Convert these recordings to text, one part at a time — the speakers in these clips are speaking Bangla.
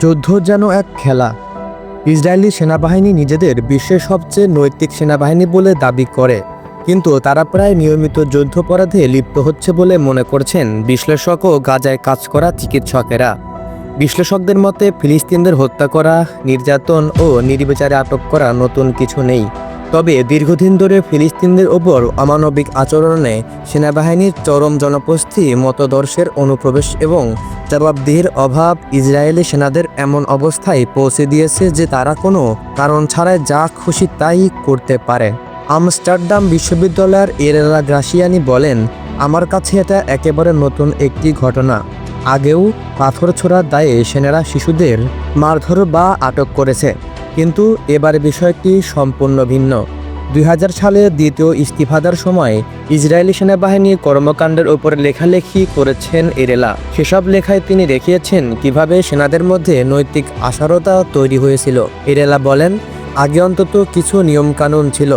যুদ্ধ যেন এক খেলা। ইসরায়েলি সেনাবাহিনী নিজেদের বিশ্বের সবচেয়ে নৈতিক সেনাবাহিনী বলে দাবি করে। কিন্তু তারা প্রায় নিয়মিত যুদ্ধপরাধে লিপ্ত হচ্ছে বলে মনে করছেন বিশ্লেষক ও গাজায় কাজ করা চিকিৎসকেরা। বিশ্লেষকদের মতে, ফিলিস্তিনদের হত্যা করা, নির্যাতন ও নির্বিচারে আটক করা নতুন কিছু নেই। তবে দীর্ঘদিন ধরে ফিলিস্তিনদের ওপর অমানবিক আচরণে সেনাবাহিনীর চরম জনপস্থি মতদর্শের অনুপ্রবেশ এবং জবাবদিহির অভাব ইসরায়েলি সেনাদের এমন অবস্থায় পৌঁছে দিয়েছে যে তারা কোনো কারণ ছাড়াই যা খুশি তাই করতে পারে। আমস্টারডাম বিশ্ববিদ্যালয়ের এরেলা গ্রাসিয়ানি বলেন, আমার কাছে এটা একেবারে নতুন একটি ঘটনা। আগেও পাথর ছোড়ার দায়ে সেনারা শিশুদের মারধর বা আটক করেছে। কিন্তু এবার বিষয়টি সম্পূর্ণ ভিন্ন। দুই সালে দ্বিতীয় ইস্তিফাদার সময় ইসরায়েলি সেনাবাহিনীর কর্মকাণ্ডের উপর লেখালেখি করেছেন এরেলা। সেসব লেখায় তিনি দেখিয়েছেন কীভাবে সেনাদের মধ্যে নৈতিক আসারতা তৈরি হয়েছিল। এরেলা বলেন, আগে অন্তত কিছু নিয়মকানুন ছিল,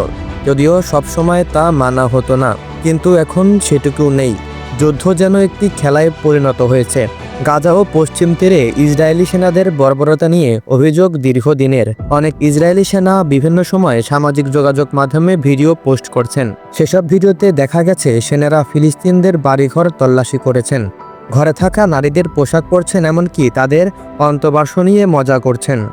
যদিও সবসময় তা মানা হতো না, কিন্তু এখন সেটুকু নেই। যুদ্ধ যেন একটি খেলায় পরিণত হয়েছে। গাজা ও পশ্চিম তীরে ইসরায়েলি সেনাদের বর্বরতা নিয়ে অভিযোগ দীর্ঘদিনের। অনেক ইসরায়েলি সেনা বিভিন্ন সময়ে সামাজিক যোগাযোগ মাধ্যমে ভিডিও পোস্ট করছেন। সেসব ভিডিওতে দেখা গেছে, সেনারা ফিলিস্তিনদের বাড়িঘর তল্লাশি করেছেন। ঘরে থাকা নারীদের পোশাক পরছেন এমনকি তাদের অন্তবাস নিয়ে মজা করছেন।